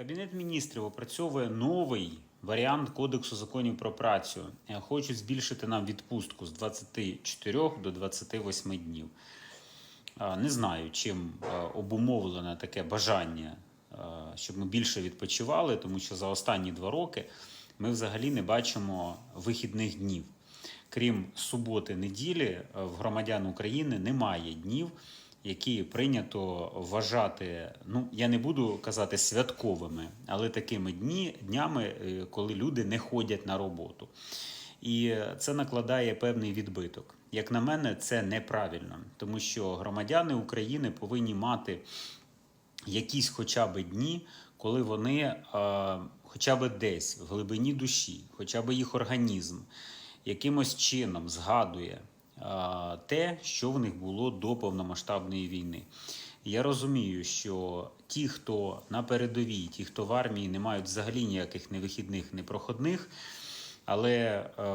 Кабінет міністрів опрацьовує новий варіант Кодексу законів про працю. Хочуть збільшити нам відпустку з 24 до 28 днів. Не знаю, чим обумовлене таке бажання, щоб ми більше відпочивали, тому що за останні два роки ми взагалі не бачимо вихідних днів. Крім суботи, неділі, в громадян України немає днів, які прийнято вважати, ну я не буду казати святковими, але такими дні, днями, е, коли люди не ходять на роботу. І це накладає певний відбиток. Як на мене, це неправильно, тому що громадяни України повинні мати якісь хоча б дні, коли вони е, хоча б десь в глибині душі, хоча б їх організм якимось чином згадує те, що в них було до повномасштабної війни. Я розумію, що ті, хто на передовій, ті, хто в армії, не мають взагалі ніяких не вихідних, не проходних. Але е,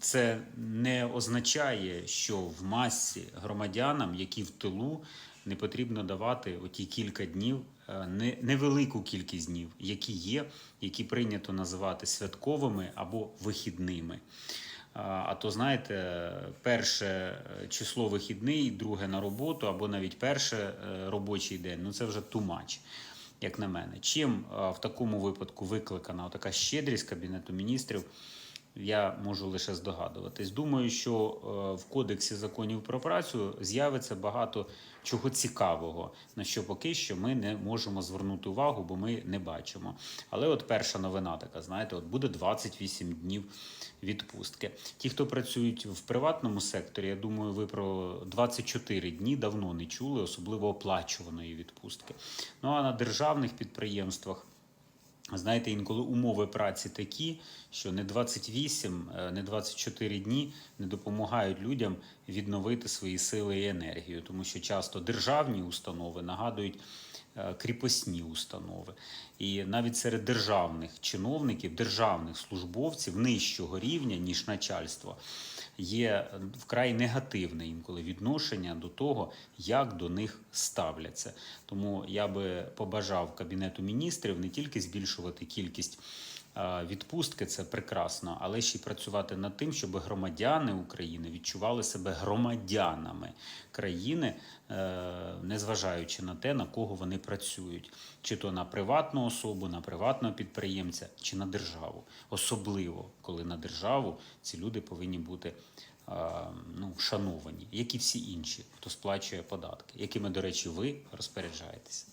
це не означає, що в масі громадянам, які в тилу, не потрібно давати оті кілька днів, е, невелику кількість днів, які є, які прийнято називати святковими або вихідними. А то, знаєте, перше е, число вихідний, друге на роботу, або навіть перше е, робочий день ну це вже тумач, як на мене. Чим е, в такому випадку викликана така щедрість Кабінету міністрів, я можу лише здогадуватись. Думаю, що е, в Кодексі законів про працю з'явиться багато чого цікавого, на що поки що ми не можемо звернути увагу, бо ми не бачимо. Але от перша новина така, знаєте, от буде 28 днів відпустки. Ті, хто працюють в приватному секторі, я думаю, ви про 24 дні давно не чули, особливо оплачуваної відпустки. Ну а на державних підприємствах. Знаєте, інколи умови праці такі, що не 28, е, не 24 дні не допомагають людям відновити свої сили і енергію, тому що часто державні установи нагадують е, кріпосні установи. І навіть серед державних чиновників, державних службовців нижчого рівня, ніж начальство, є вкрай негативне інколи відношення до того, як до них ставляться. Тому я би побажав Кабінету міністрів не тільки збільшувати кількість відпустки, це прекрасно, але ще й працювати над тим, щоб громадяни України відчували себе громадянами країни, е, незважаючи на те, на кого вони працюють, чи то на приватну особу, на приватного підприємця, чи на державу. Особливо, коли на державу ці люди повинні бути ну, вшановані, як і всі інші, хто сплачує податки, якими, до речі, ви розпоряджаєтеся.